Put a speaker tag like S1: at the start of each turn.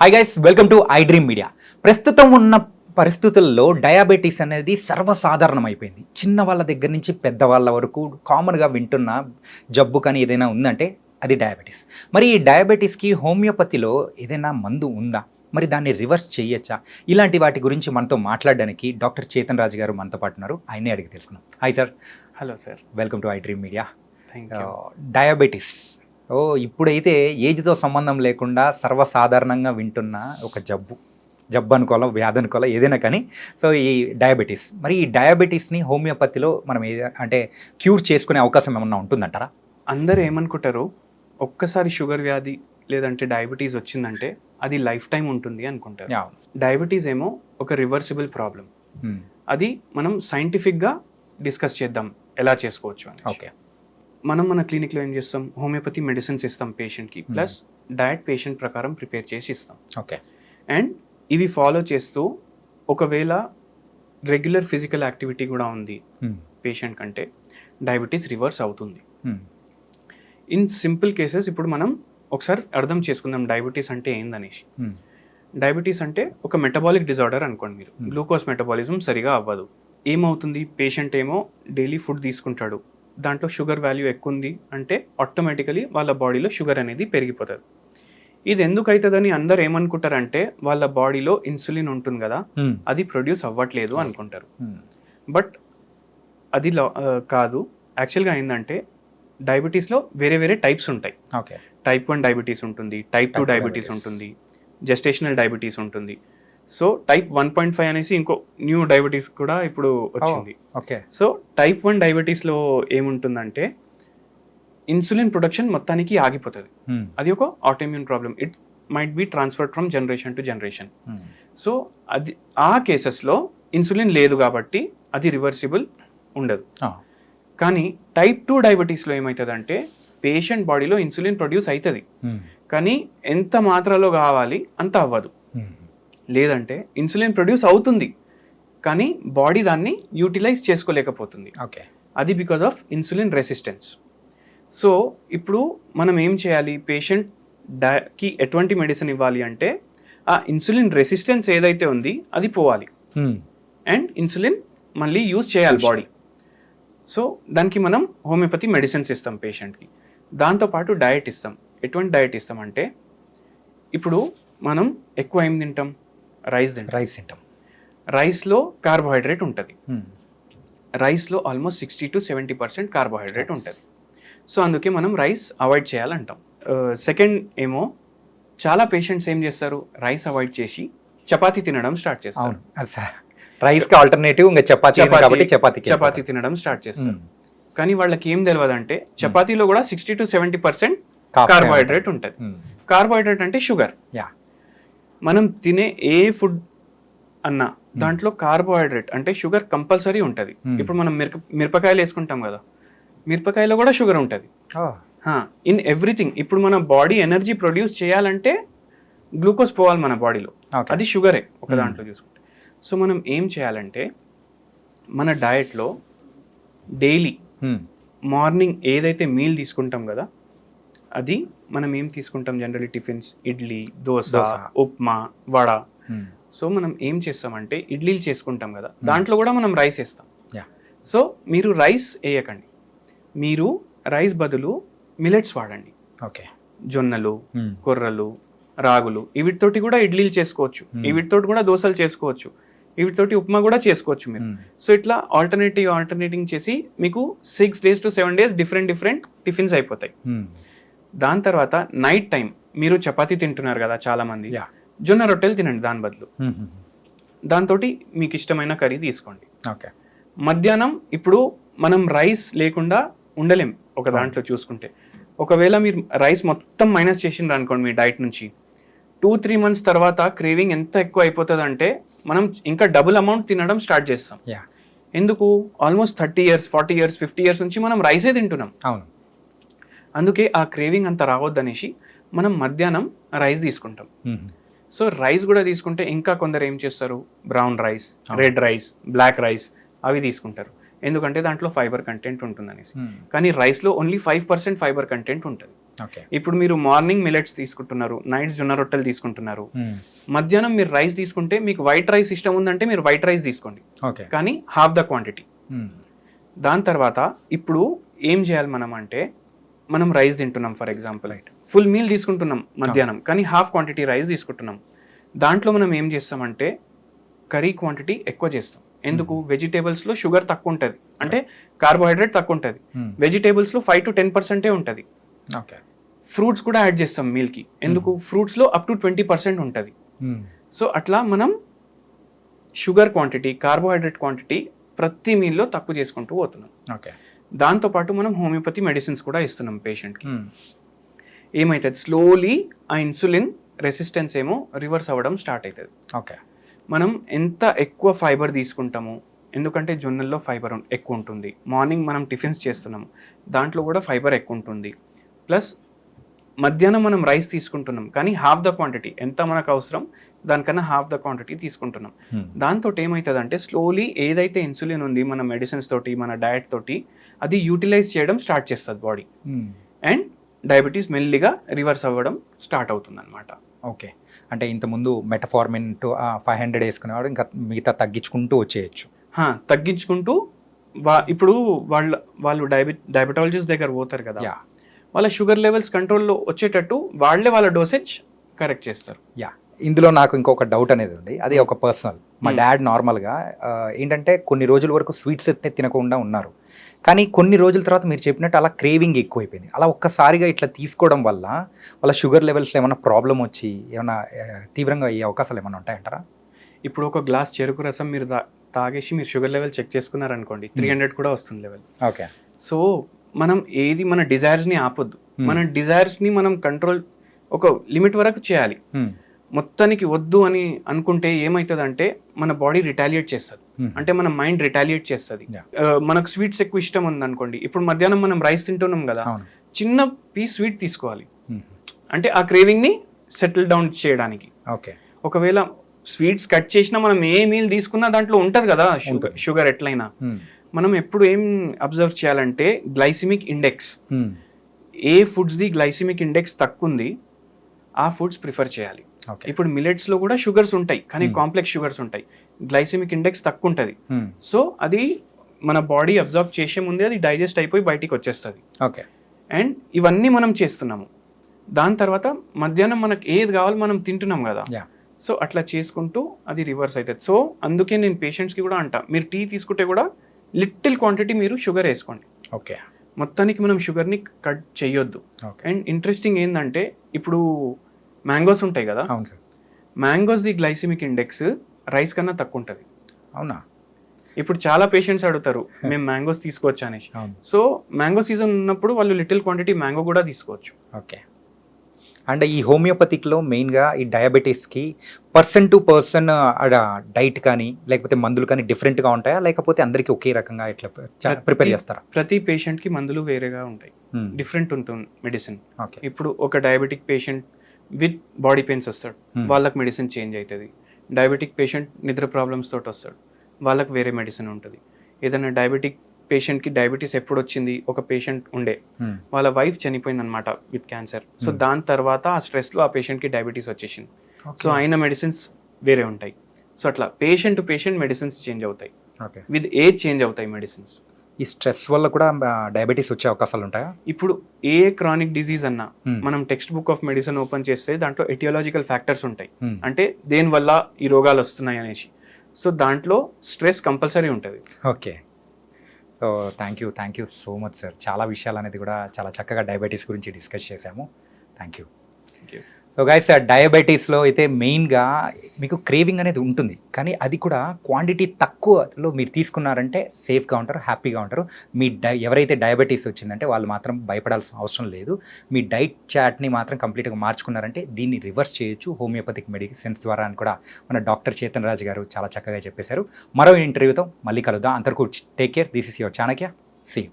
S1: Hi guys welcome to iDream Media ప్రస్తుతం ఉన్న పరిస్థితుల్లో డయాబెటీస్ అనేది సర్వసాధారణం అయిపోయింది చిన్న వాళ్ళ దగ్గర నుంచి పెద్దవాళ్ళ వరకు కామన్గా వింటున్న జబ్బు కానీ ఏదైనా ఉందంటే అది డయాబెటీస్ మరి ఈ డయాబెటీస్కి హోమియోపతిలో ఏదైనా మందు ఉందా? మరి దాన్ని రివర్స్ చేయొచ్చా? ఇలాంటి వాటి గురించి మనతో మాట్లాడడానికి డాక్టర్ చేతన్ రాజు గారు మనతో పాటు ఉన్నారు. ఆయనే అడిగి తెలుసుకున్నాం hi sir
S2: hello sir
S1: welcome to iDream Media diabetes ఓ ఇప్పుడైతే ఏజ్తో సంబంధం లేకుండా సర్వసాధారణంగా వింటున్న ఒక జబ్బు. జబ్బు అనుకోవాలా వ్యాధి అనుకోవాలా ఏదైనా కానీ. సో ఈ డయాబెటీస్. మరి ఈ డయాబెటీస్ని హోమియోపతిలో మనం ఏ అంటే క్యూర్ చేసుకునే అవకాశం ఏమన్నా ఉంటుందంటారా?
S2: అందరు ఏమనుకుంటారు? ఒక్కసారి షుగర్ వ్యాధి లేదంటే డయాబెటీస్ వచ్చిందంటే అది లైఫ్ టైం ఉంటుంది అనుకుంటారు. డయాబెటీస్ ఏమో ఒక రివర్సిబుల్ ప్రాబ్లం అది మనం సైంటిఫిక్గా డిస్కస్ చేద్దాం ఎలా చేసుకోవచ్చు అని.
S1: ఓకే.
S2: మనం మన క్లినిక్లో ఏం చేస్తాం? హోమియోపతి మెడిసిన్స్ ఇస్తాం పేషెంట్కి. ప్లస్ డయట్ పేషెంట్ ప్రకారం ప్రిపేర్ చేసి ఇస్తాం.
S1: ఓకే.
S2: అండ్ ఇవి ఫాలో చేస్తూ ఒకవేళ రెగ్యులర్ ఫిజికల్ యాక్టివిటీ కూడా ఉంది పేషెంట్ కంటే డయాబెటీస్ రివర్స్ అవుతుంది. ఇన్ సింపుల్ కేసెస్ ఇప్పుడు మనం ఒకసారి అర్థం చేసుకుందాం డయాబెటీస్ అంటే ఏందనేసి. డయాబెటీస్ అంటే ఒక మెటబాలిక్ డిజార్డర్ అనుకోండి మీరు. గ్లూకోజ్ మెటబాలిజం సరిగా అవ్వదు. ఏమవుతుంది? పేషెంట్ ఏమో డైలీ ఫుడ్ తీసుకుంటాడు. దాంట్లో షుగర్ వాల్యూ ఎక్కువ ఉంది అంటే ఆటోమేటికలీ వాళ్ళ బాడీలో షుగర్ అనేది పెరిగిపోతుంది. ఇది ఎందుకు అవుతుందని అందరు ఏమనుకుంటారంటే వాళ్ళ బాడీలో ఇన్సులిన్ ఉంటుంది కదా అది ప్రొడ్యూస్ అవ్వట్లేదు అనుకుంటారు. బట్ అది కాదు. యాక్చువల్గా ఏంటంటే డయాబెటీస్లో వేరే వేరే టైప్స్ ఉంటాయి.
S1: ఓకే.
S2: టైప్ వన్ డయాబెటీస్ ఉంటుంది టైప్ టూ డయాబెటీస్. ఉంటుంది జెస్టేషనల్ డయాబెటీస్ ఉంటుంది. So type one point five అనేసి ఇంకో న్యూ డయాబెటీస్ కూడా ఇప్పుడు వచ్చింది.
S1: ఓకే
S2: సో టైప్ వన్ డయాబెటీస్లో ఏముంటుందంటే ఇన్సులిన్ ప్రొడక్షన్ మొత్తానికి ఆగిపోతుంది. అది ఒక autoimmune problem it might be transferred from generation to generation so అది ఆ కేసెస్లో ఇన్సులిన్ లేదు కాబట్టి అది రివర్సిబుల్ ఉండదు. కానీ టైప్ టూ డయాబెటీస్లో ఏమవుతుందంటే పేషెంట్ బాడీలో ఇన్సులిన్ ప్రొడ్యూస్ అవుతుంది కానీ ఎంత మాత్రలో కావాలి అంత అవ్వదు. లేదంటే ఇన్సులిన్ ప్రొడ్యూస్ అవుతుంది. కానీ బాడీ దాన్ని యూటిలైజ్ చేసుకోలేకపోతుంది.
S1: ఓకే.
S2: అది because of insulin resistance. So ఇప్పుడు మనం ఏం చేయాలి? పేషెంట్కి ఎటువంటి మెడిసిన్ ఇవ్వాలి అంటే ఆ ఇన్సులిన్ రెసిస్టెన్స్ ఏదైతే ఉంది అది పోవాలి. అండ్ ఇన్సులిన్ మళ్ళీ యూజ్ చేయాలి బాడీ. సో దానికి మనం హోమియోపతి మెడిసిన్స్ ఇస్తాం పేషెంట్కి. దాంతోపాటు డయట్ ఇస్తాం. ఎటువంటి డయట్ ఇస్తాం అంటే ఇప్పుడు మనం ఎక్కువ ఏం తింటాం? రైస్ తింటాం.
S1: రైస్ తింటాం.
S2: రైస్లో కార్బోహైడ్రేట్ ఉంటుంది. రైస్లో almost sixty to seventy percent carbohydrate ఉంటుంది. సో అందుకే మనం రైస్ అవాయిడ్ చేయాలంటాం. సెకండ్ ఏమో చాలా పేషెంట్స్ ఏం చేస్తారు? రైస్ అవాయిడ్ చేసి చపాతీ తినడం స్టార్ట్ చేస్తారు.
S1: రైస్కి ఆల్టర్నేటివ్ ఇంకా చపాతీ ఉంది
S2: చపాతీ-
S1: కాబట్టి చపాతీ
S2: చపాతీ తినడం స్టార్ట్ చేస్తారు. కానీ వాళ్ళకి ఏం తెలియదు అంటే చపాతీలో కూడా sixty to seventy percent carbohydrate ఉంటుంది. కార్బోహైడ్రేట్ అంటే షుగర్.
S1: యా.
S2: మనం తినే ఏ ఫుడ్ అన్నా దాంట్లో కార్బోహైడ్రేట్ అంటే షుగర్ కంపల్సరీ ఉంటుంది. ఇప్పుడు మనం మిరప మిరపకాయలు వేసుకుంటాం కదా మిరపకాయలో కూడా షుగర్ ఉంటుంది. In everything. ఇప్పుడు మన బాడీ ఎనర్జీ ప్రొడ్యూస్ చేయాలంటే గ్లూకోజ్ పోవాలి మన బాడీలో. అది షుగరే ఒక. దాంట్లో చూసుకుంటే. సో మనం ఏం చేయాలంటే మన డయట్లో డైలీ మార్నింగ్ ఏదైతే మీల్ తీసుకుంటాం కదా అది మనం ఏం తీసుకుంటాం generally tiffins idli dosa. Upma vada. So మనం ఏం చేస్తామంటే ఇడ్లీలు చేసుకుంటాం కదా. దాంట్లో కూడా మనం రైస్ వేస్తాం. సో మీరు రైస్ వేయకండి. మీరు రైస్ బదులు మిలెట్స్ వాడండి.
S1: ఓకే
S2: జొన్నలు కొర్రలు రాగులు వీటితోటి కూడా ఇడ్లీలు చేసుకోవచ్చు.
S1: Hmm.
S2: వీటితోటి కూడా దోశలు చేసుకోవచ్చు. వీటితోటి ఉప్మా కూడా చేసుకోవచ్చు మీరు. సో ఇట్లా ఆల్టర్నేటివ్ ఆల్టర్నేటింగ్ చేసి మీకు six days to seven days different different tiffins అయిపోతాయి. దాని తర్వాత నైట్ టైం మీరు చపాతీ తింటున్నారు కదా చాలా మంది
S1: Yeah.
S2: జొన్న రొట్టెలు తినండి దాని బదులు. దాంతో మీకు ఇష్టమైన కర్రీ తీసుకోండి.
S1: ఓకే.
S2: మధ్యాహ్నం ఇప్పుడు మనం రైస్ లేకుండా ఉండలేం ఒక దాంట్లో చూసుకుంటే. ఒకవేళ మీరు రైస్ మొత్తం మైనస్ చేసిండ్రు అనుకోండి మీ డైట్ నుంచి. టూ త్రీ మంత్స్ తర్వాత క్రేవింగ్ ఎంత ఎక్కువ అయిపోతుంది అంటే మనం ఇంకా డబుల్ అమౌంట్ తినడం స్టార్ట్ చేస్తాం.
S1: యా
S2: ఎందుకు? Almost thirty years forty years fifty years నుంచి మనం రైసే తింటున్నాం.
S1: అవును.
S2: అందుకే ఆ క్రేవింగ్ అంత రావద్దనేసి మనం మధ్యాహ్నం రైస్ తీసుకుంటాం. సో రైస్ కూడా తీసుకుంటే ఇంకా కొందరు ఏం చేస్తారు? Brown rice. Red rice black rice అవి తీసుకుంటారు. ఎందుకంటే దాంట్లో ఫైబర్ కంటెంట్ ఉంటుంది అనేసి కానీ రైస్లో only five percent fibre content ఉంటుంది. ఇప్పుడు మీరు మార్నింగ్ మిలెట్స్ తీసుకుంటున్నారు నైట్ జొన్న రొట్టెలు తీసుకుంటున్నారు. మధ్యాహ్నం మీరు రైస్ తీసుకుంటే మీకు వైట్ రైస్ ఇష్టం ఉందంటే మీరు వైట్ రైస్ తీసుకోండి.
S1: ఓకే.
S2: కానీ హాఫ్ ద క్వాంటిటీ. దాని తర్వాత ఇప్పుడు ఏం చేయాలి మనం అంటే మనం రైస్ తింటున్నాం for example
S1: Right.
S2: Full meal తీసుకుంటున్నాం మధ్యాహ్నం కానీ హాఫ్ క్వాంటిటీ రైస్ తీసుకుంటున్నాం. దాంట్లో మనం ఏం చేస్తామంటే కర్రీ క్వాంటిటీ ఎక్కువ చేస్తాం. ఎందుకు? వెజిటేబుల్స్లో షుగర్ తక్కువ ఉంటుంది. అంటే కార్బోహైడ్రేట్ తక్కువ ఉంటుంది. వెజిటేబుల్స్లో ఫైవ్ టు టెన్ పర్సెంటే ఉంటుంది.
S1: ఓకే.
S2: ఫ్రూట్స్ కూడా యాడ్ చేస్తాం మీల్కి ఎందుకు? ఫ్రూట్స్లో అప్ టు ట్వంటీ పర్సెంట్ ఉంటుంది. సో అట్లా మనం షుగర్ క్వాంటిటీ కార్బోహైడ్రేట్ క్వాంటిటీ ప్రతి మీల్లో తక్కువ చేసుకుంటూ పోతున్నాం.
S1: ఓకే.
S2: దాంతోపాటు మనం హోమియోపతి మెడిసిన్స్ కూడా ఇస్తున్నాం పేషెంట్కి. ఏమవుతుంది స్లోలీ ఆ ఇన్సులిన్ రెసిస్టెన్స్ ఏమో రివర్స్ అవ్వడం స్టార్ట్ అవుతుంది
S1: ఓకే.
S2: మనం ఎంత ఎక్కువ ఫైబర్ తీసుకుంటామో ఎందుకంటే జొన్నల్లో ఫైబర్ ఎక్కువ ఉంటుంది. మార్నింగ్ మనం టిఫిన్స్ చేస్తున్నాం దాంట్లో కూడా ఫైబర్ ఎక్కువ ఉంటుంది. ప్లస్ మధ్యాహ్నం మనం రైస్ తీసుకుంటున్నాం కానీ హాఫ్ ద క్వాంటిటీ ఎంత మనకు అవసరం? దానికన్నా హాఫ్ ద క్వాంటిటీ తీసుకుంటున్నాం. దాంతో ఏమవుతుంది అంటే స్లోలీ ఏదైతే ఇన్సులిన్ ఉంది మన మెడిసిన్స్ తోటి మన డయట్ తోటి అది యూటిలైజ్ చేయడం స్టార్ట్ చేస్తుంది బాడీ అండ్ డయాబెటీస్ మెల్లిగా రివర్స్ అవ్వడం స్టార్ట్ అవుతుంది అనమాట
S1: ఓకే అంటే ఇంతకుముందు మెటఫార్మిన్ టు ఫైవ్ హండ్రెడ్ వేసుకునేవాడు ఇంకా మిగతా తగ్గించుకుంటూ వచ్చేయచ్చు.
S2: తగ్గించుకుంటూ వా ఇప్పుడు వాళ్ళ వాళ్ళు డయాబె డయాబెటాలజిస్ట్ దగ్గర పోతారు కదా.
S1: యా
S2: వాళ్ళ షుగర్ లెవెల్స్ కంట్రోల్లో వచ్చేటట్టు వాళ్ళే వాళ్ళ డోసేజ్ కరెక్ట్ చేస్తారు.
S1: యా ఇందులో నాకు ఇంకొక డౌట్ అనేది ఉంది. అది ఒక పర్సనల్ మా
S2: Hmm.
S1: డాడ్ నార్మల్గా ఏంటంటే కొన్ని రోజుల వరకు స్వీట్స్ తినకుండా ఉన్నారు. కానీ కొన్ని రోజుల తర్వాత మీరు చెప్పినట్టు అలా క్రేవింగ్ ఎక్కువైపోయింది. అలా ఒక్కసారిగా ఇట్లా తీసుకోవడం వల్ల వాళ్ళ షుగర్ లెవెల్స్లో ఏమైనా ప్రాబ్లం వచ్చి ఏమైనా తీవ్రంగా అయ్యే అవకాశాలు ఏమైనా ఉంటాయంటారా?
S2: ఇప్పుడు ఒక గ్లాస్ చెరుకు రసం మీరు తాగేసి మీరు షుగర్ లెవెల్ చెక్ చేసుకున్నారనుకోండి త్రీ హండ్రెడ్ కూడా వస్తుంది లెవెల్
S1: ఓకే.
S2: సో మనం ఏది మన డిజైర్స్ని ఆపొద్దు.
S1: Hmm.
S2: మన డిజైర్స్ని మనం కంట్రోల్ ఒక లిమిట్ వరకు చేయాలి. మొత్తానికి వద్దు అని అనుకుంటే ఏమవుతుందంటే మన బాడీ రిటాలియేట్ చేస్తుంది. అంటే మన మైండ్ రిటాలియేట్ చేస్తుంది. మనకు స్వీట్స్ ఎక్కువ ఇష్టం ఉంది అనుకోండి ఇప్పుడు మధ్యాహ్నం మనం రైస్ తింటున్నాం కదా చిన్న పీస్ స్వీట్ తీసుకోవాలి. అంటే ఆ క్రేవింగ్ని సెటిల్ డౌన్ చేయడానికి.
S1: ఓకే.
S2: ఒకవేళ స్వీట్స్ కట్ చేసినా మనం ఏ మీల్ తీసుకున్నా దాంట్లో ఉంటది కదా షుగర్ ఎట్లయినా. మనం ఎప్పుడు ఏం అబ్జర్వ్ చేయాలంటే గ్లైసిమిక్ ఇండెక్స్. ఏ ఫుడ్స్ ది గ్లైసిమిక్ ఇండెక్స్ తక్కువ ఉంది ఆ ఫుడ్స్ ప్రిఫర్ చేయాలి. ఇప్పుడు మిల్లెట్స్లో కూడా షుగర్స్ ఉంటాయి కానీ
S1: Hmm.
S2: కాంప్లెక్స్ షుగర్స్ ఉంటాయి. గ్లైసిమిక్ ఇండెక్స్ తక్కువ ఉంటుంది
S1: Hmm.
S2: సో అది మన బాడీ అబ్జర్వ్ చేసే ముందే అది డైజెస్ట్ అయిపోయి బయటికి వచ్చేస్తుంది.
S1: ఓకే
S2: అండ్ ఇవన్నీ మనం చేస్తున్నాము. దాని తర్వాత మధ్యాహ్నం మనకు ఏది కావాలో మనం తింటున్నాం కదా. సో అట్లా చేసుకుంటూ అది రివర్స్ అవుతుంది. సో అందుకే నేను పేషెంట్స్కి కూడా అంటా మీరు టీ తీసుకుంటే కూడా లిటిల్ క్వాంటిటీ మీరు షుగర్ వేసుకోండి.
S1: ఓకే
S2: మొత్తానికి మనం షుగర్ని కట్ చేయొద్దు అండ్ ఇంట్రెస్టింగ్ ఏంటంటే ఇప్పుడు మ్యాంగోస్ ఉంటాయి కదా?
S1: అవును sir.
S2: Mangoes the glycemic index rice కన్నా తక్కువ ఉంటుంది
S1: అవునా?
S2: ఇప్పుడు చాలా పేషెంట్స్ అడుగుతారు మేము మ్యాంగోస్ తీసుకోవచ్చు? అనేసి. సో మ్యాంగో సీజన్ ఉన్నప్పుడు వాళ్ళు లిటిల్ క్వాంటిటీ మ్యాంగో కూడా తీసుకోవచ్చు.
S1: ఓకే. అండ్ ఈ హోమియోపతిక్లో మెయిన్గా ఈ డయాబెటీస్కి పర్సన్ టు పర్సన్ డైట్ కానీ లేకపోతే మందులు కానీ డిఫరెంట్గా ఉంటాయా? లేకపోతే అందరికీ ఒకే రకంగా ఇట్లా ప్రిపేర్ చేస్తారా?
S2: ప్రతి పేషెంట్కి మందులు వేరేగా ఉంటాయి. డిఫరెంట్ ఉంటుంది మెడిసిన్
S1: ఓకే.
S2: ఇప్పుడు ఒక diabetic patient with body pains వస్తాడు.
S1: Hmm.
S2: వాళ్ళకి మెడిసిన్ చేంజ్ అవుతుంది. డయాబెటిక్ పేషెంట్ నిద్ర ప్రాబ్లమ్స్ తోటి వస్తాడు. వాళ్ళకి వేరే మెడిసిన్ ఉంటుంది. ఏదైనా డయాబెటిక్ పేషెంట్కి డయాబెటీస్ ఎప్పుడు వచ్చింది? ఒక పేషెంట్ ఉండే.
S1: Hmm.
S2: వాళ్ళ వైఫ్ చనిపోయింది అనమాట విత్ క్యాన్సర్. So
S1: Hmm.
S2: దాని తర్వాత ఆ స్ట్రెస్లో ఆ పేషెంట్కి డయాబెటీస్ వచ్చేసింది. సో. అయిన మెడిసిన్స్ వేరే ఉంటాయి. సో అట్లా patient to patient medicines change అవుతాయి. విత్ ఏజ్ చేంజ్ అవుతాయి మెడిసిన్స్.
S1: ఈ స్ట్రెస్ వల్ల కూడా డయాబెటీస్ వచ్చే అవకాశాలు ఉంటాయా?
S2: ఇప్పుడు ఏ క్రానిక్ డిసీజ్ అన్నా. మనం textbook of medicine open చేస్తే దాంట్లో ఎటియాలజికల్ ఫ్యాక్టర్స్ ఉంటాయి. అంటే దేనివల్ల ఈ రోగాలు వస్తున్నాయి అనేసి. సో దాంట్లో స్ట్రెస్ కంపల్సరీ ఉంటుంది.
S1: Okay. So thank you thank you so much sir చాలా విషయాలు అనేది కూడా చాలా చక్కగా డయాబెటీస్ గురించి డిస్కస్ చేశాము. Thank you
S2: you.
S1: So guys డయాబెటీస్లో అయితే మెయిన్గా మీకు క్రేవింగ్ అనేది ఉంటుంది. కానీ అది కూడా క్వాంటిటీ తక్కువలో మీరు తీసుకున్నారంటే సేఫ్గా ఉంటారు హ్యాపీగా ఉంటారు. మీ డై ఎవరైతే డయాబెటీస్ వచ్చిందంటే వాళ్ళు మాత్రం భయపడాల్సిన అవసరం లేదు. మీ డైట్ చాట్ని మాత్రం కంప్లీట్గా మార్చుకున్నారంటే దీన్ని రివర్స్ చేయొచ్చు. హోమియోపతిక్ మెడిసిన్స్ ద్వారా అని కూడా మన డాక్టర్ చేతన్ రాజు గారు చాలా చక్కగా చెప్పేశారు. మరో ఇంటర్వ్యూతో మళ్ళీ కలుద్దాం. అంతవరకు take care this is your Chanakya see